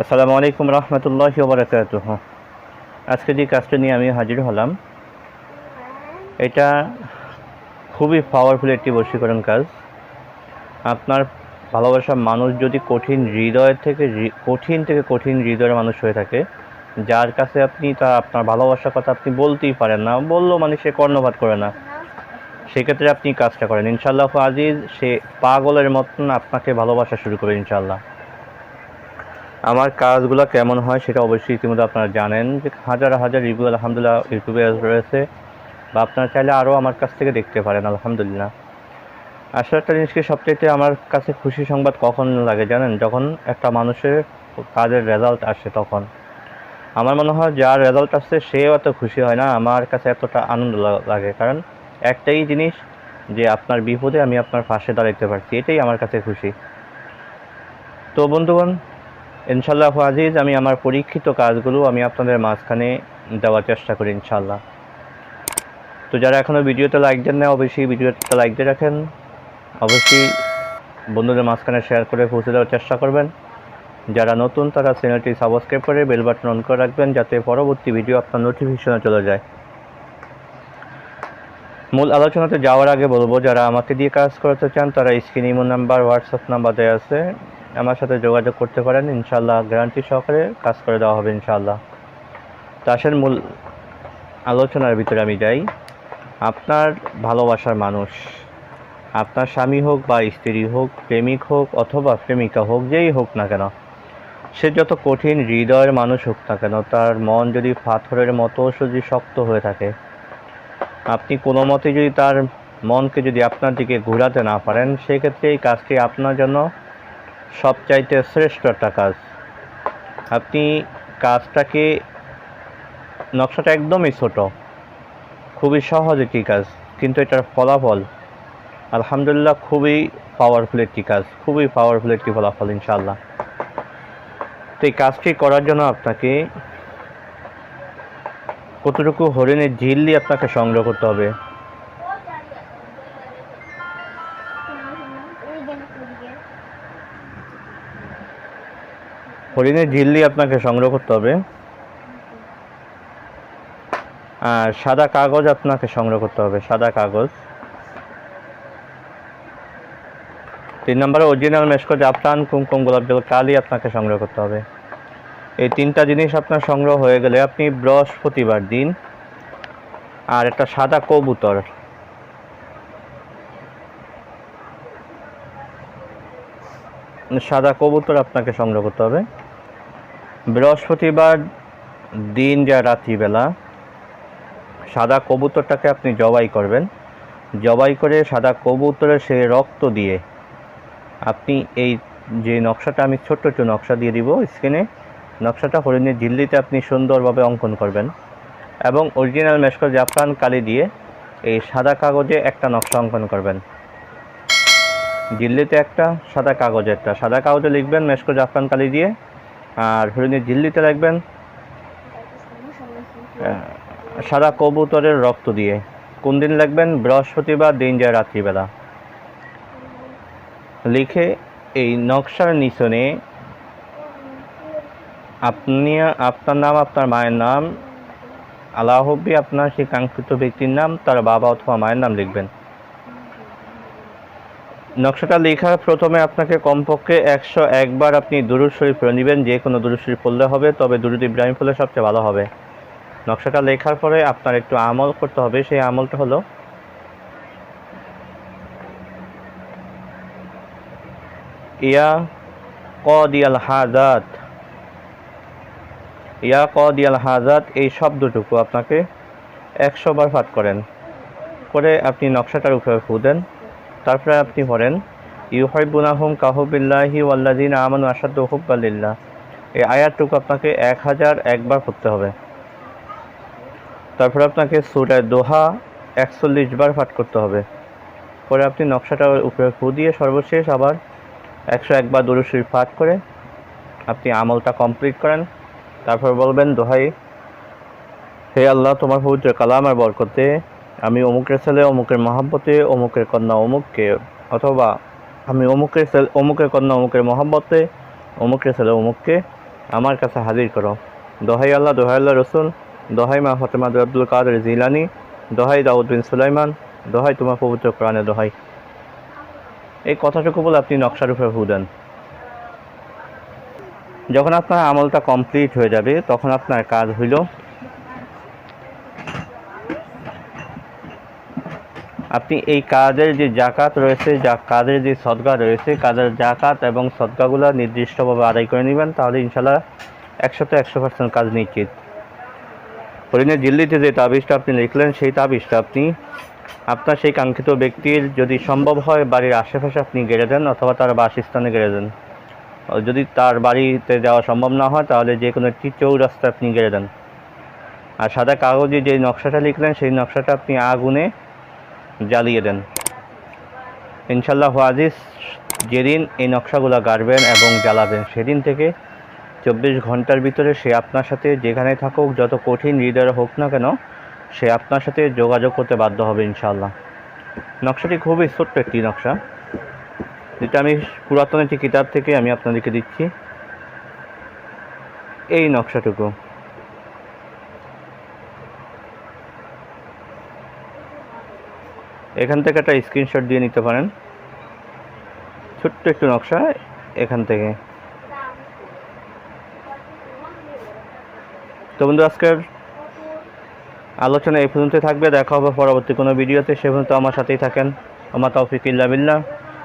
আসসালামু আলাইকুম রহমতুল্লাহ বারকাত আজকে যে কাজটা নিয়ে আমি হাজির হলাম, এটা খুবই পাওয়ারফুল একটি বশীকরণ কাজ। আপনার ভালোবাসার মানুষ যদি কঠিন হৃদয় থেকে কঠিন থেকে কঠিন হৃদয়ের মানুষ হয়ে থাকে, যার কাছে আপনি তা, আপনার ভালোবাসার কথা আপনি বলতেই পারেন না। বললেও মানে সে কর্ণপাত করে না। সেক্ষেত্রে আপনি কাজটা করেন। ইনশাল্লাহ আজিজ, সে পাগলের মতন আপনাকে ভালোবাসা শুরু করবে ইনশাল্লাহ আমার কাজগুলো কেমন হয় সেটা অবশ্যই ইতিমধ্যে আপনারা জানেন যে হাজার হাজার রিভিউ আলহামদুলিল্লাহ ইউটিউবে রয়েছে বা আপনারা চাইলে আরও আমার কাছ থেকে দেখতে পারেন, আলহামদুলিল্লাহ। আসলে একটা জিনিসকে সবচেয়ে আমার কাছে খুশি সংবাদ কখন লাগে জানেন? যখন একটা মানুষের কাজের রেজাল্ট আসে তখন। আমার মনে হয় যার রেজাল্ট আসছে, সেও এত খুশি হয় না, আমার কাছে এতটা আনন্দ লাগে। কারণ একটাই জিনিস যে আপনার বিপদে আমি আপনার পাশে দাঁড়াইতে পারছি, এটাই আমার কাছে খুশি। তো বন্ধুগণ ইনশাল্লাহ আজিজ, আমি আমার পরীক্ষিত কাজগুলো আমি আপনাদের মাঝখানে দেওয়ার চেষ্টা করি ইনশাল্লাহ তো যারা এখনও ভিডিওতে লাইক দেন না অবশ্যই ভিডিওতে লাইক দিয়ে রাখেন। অবশ্যই বন্ধুদের মাঝখানে শেয়ার করে পৌঁছে দেওয়ার চেষ্টা করবেন। যারা নতুন, তারা চ্যানেলটি সাবস্ক্রাইব করে বেল বাটন অন করে রাখবেন, যাতে পরবর্তী ভিডিও আপনার নোটিফিকেশনে চলে যায়। মূল আলোচনাতে যাওয়ার আগে বলব, যারা আমাকে দিয়ে কাজ করতে চান, তারা screen imo number, WhatsApp number দেওয়া আছে। আমার সাথে যোগাযোগ করতে পারেন। ইনশাল্লাহ গ্যারান্টি সহকারে কাজ করে দেওয়া হবে ইনশাল্লাহ তো আসেন, মূল আলোচনার ভিতরে আমি যাই। আপনার ভালোবাসার মানুষ, আপনার স্বামী হোক বা স্ত্রী হোক, প্রেমিক হোক অথবা প্রেমিকা হোক, যেই হোক না কেন, সে যত কঠিন হৃদয়ের মানুষ হোক না কেন, তার মন যদি পাথরের মতো যদি শক্ত হয়ে থাকে আপনি কোনো মতে যদি তার মনকে যদি আপনার দিকে ঘোরাতে না পারেন, সেক্ষেত্রে এই কাজটি আপনার জন্য সবচাইতে শ্রেষ্ঠ একটা কাজ। আপনি কাজটাকে, নকশাটা একদমই ছোট, খুবই সহজ একটি কাজ, কিন্তু এটার ফলাফল আলহামদুলিল্লাহ খুবই পাওয়ারফুল একটি কাজ, খুবই পাওয়ারফুল একটি ফলাফল ইনশাল্লাহ তো এই কাজটি করার জন্য আপনাকে কতটুকু হরিণের ঝিল্লি আপনাকে সংগ্রহ করতে হবে? হরিণের ঝিল্লি আপনাকে সংগ্রহ করতে হবে। আর সাদা কাগজ আপনাকে সংগ্রহ করতে হবে, সাদা কাগজ। তিন নম্বরে অরিজিনাল মেশকো জাফরান কুমকুম, গোলাপ জল, কালি আপনাকে সংগ্রহ করতে হবে। এই তিনটা জিনিস আপনার সংগ্রহ হয়ে গেলে আপনি বৃহস্পতিবার দিন আর একটা সাদা কবুতর। সাদা কবুতর আপনাকে সংগ্রহ করতে হবে। বৃহস্পতিবার দিন যা রাত্রিবেলা, সাদা কবুতরটাকে আপনি জবাই করবেন। জবাই করে সাদা কবুতরের সে রক্ত দিয়ে আপনি এই যে নকশাটা, আমি ছোট্ট একটু নকশা দিয়ে দিব স্ক্রিনে। নকশাটা হরিণের ঝিল্লিতে আপনি সুন্দরভাবে অঙ্কন করবেন এবং অরিজিনাল মেশকো জাফরান কালি দিয়ে এই সাদা কাগজে একটা নকশা অঙ্কন করবেন। ঝিল্লিতে একটা সাদা কাগজে একটা। সাদা কাগজে লিখবেন মেশকো জাফরান কালি দিয়ে আর হরিণের ঝিল্লিতে লিখবেন সাদা কবুতরের রক্ত দিয়ে। কোন দিন লিখবেন বৃহস্পতিবার দিন যায় রাত্রিবেলা। লিখে এই নকশার নিচনে আপনি আপনার নাম, আপনার মায়ের নাম আল্লাহবি আপনার সেই কাঙ্ক্ষিত ব্যক্তির নাম, তার বাবা অথবা মায়ের নাম লিখবেন। নকশাটা লেখার প্রথমে আপনাকে কমপক্ষে একশো একবার আপনি দুরুদ শরীফ পড়ে নেবেন, যে কোনো দুরুদ শরীফ পড়লে হবে, তবে দুরুদ ইব্রাহিম পড়লে সবচেয়ে ভালো হবে। নকশাটা লেখার পরে আপনার একটু আমল করতে হবে, সেই আমলটা হলো ইয়া কদিয়াল হাজাত ইয়া কদিয়াল হাজাত, এই শব্দটুকু আপনাকে একশো বার পাঠ করেন। করে আপনি নকশাটার উপরে ফু দেন। তারপরে আপনি পড়েন ইউহাইবুনাহুম কাহুবিল্লাহি ওয়াল্লাদিন আমানু আসাদ হুব্বালিল্লাহ এই আয়াতটুকু আপনাকে এক হাজার একবার পড়তে হবে। তারপরে আপনাকে সুরায় দোহা একচল্লিশ বার পাঠ করতে হবে। পরে আপনি নকশাটার উপরে ফু দিয়ে সর্বশেষ আবার একশো একবার দুরু শরীফ পাঠ করে আপনি আমলটা কমপ্লিট করেন। তারপর বলবেন, দোহাই, হে আল্লাহ, তোমার পবিত্র কালাম আর বরকতে আমি অমুকের ছেলে, অমুকের মহাব্বতে, অমুকের কন্যা অমুককে, অথবা আমি অমুকের ছেলে, অমুকের কন্যা, অমুকের মহব্বতে, অমুকের ছেলে, অমুককে আমার কাছে হাজির করো। দোহাই আল্লাহ দোহাই আল্লাহ রসুল, দোহাই মা ফতেমা আব্দুল কাদের জিলানি, দোহাই দাউদ বিন সুলাইমান, দোহাই তোমার পবিত্র প্রাণে দোহাই। এই কথাটুকু বলে আপনি নকশার উপরে ফু দেন। যখন আপনার আমলটা কমপ্লিট হয়ে যাবে, তখন আপনার কাজ হইল আপনি এই কাজের যে জাকাত রয়েছে, যা কাজের যে সদকা রয়েছে, কাজের জাকাত এবং সদকাগুলো নির্দিষ্টভাবে আদায় করে নেবেন, তাহলে ইনশাল্লাহ একশোতে একশো পার্সেন্ট কাজ নিশ্চিত। হরিণের দিল্লিতে যে তাবিজটা আপনি লিখলেন, সেই তাবিজটা আপনি, আপনার সেই কাঙ্ক্ষিত ব্যক্তির যদি সম্ভব হয়, বাড়ির আশেপাশে আপনি গেড়ে দেন অথবা তার বাসস্থানে গেড়ে দেন। যদি তার বাড়িতে যাওয়া সম্ভব না হয়, তাহলে যে কোনো একটি চৌরাস্তা আপনি গেড়ে দেন। আর সাদা কাগজে যে নকশাটা লিখলেন, সেই নকশাটা আপনি আগুনে জ্বালিয়ে দেন। ইনশাল্লাহ আজিজ, যেদিন এই নকশাগুলো গাড়বেন এবং জ্বালাবেন, সেদিন থেকে চব্বিশ ঘণ্টার ভিতরে সে আপনার সাথে যেখানে থাকুক, যত কঠিন হৃদয় হোক না কেন, সে আপনার সাথে যোগাযোগ করতে বাধ্য হবে ইনশাল্লাহ নকশাটি খুবই ছোট্ট একটি নকশা। যেটা আমি পুরাতন একটি কিতাব থেকে আমি আপনাদেরকে দিচ্ছি, এই নকশাটুকু। এখান থেকে একটা স্ক্রিনশট দিয়ে নিতে পারেন। ছোট্ট একটু নকশা এখান থেকে। তো বন্ধু, আজকের আলোচনা এই পর্যন্ত থাকবে। দেখা হবে পরবর্তী কোনো ভিডিওতে। সে পর্যন্ত আমার সাথেই থাকেন। আমার তৌফিক ইল্লা বিল্লাহ।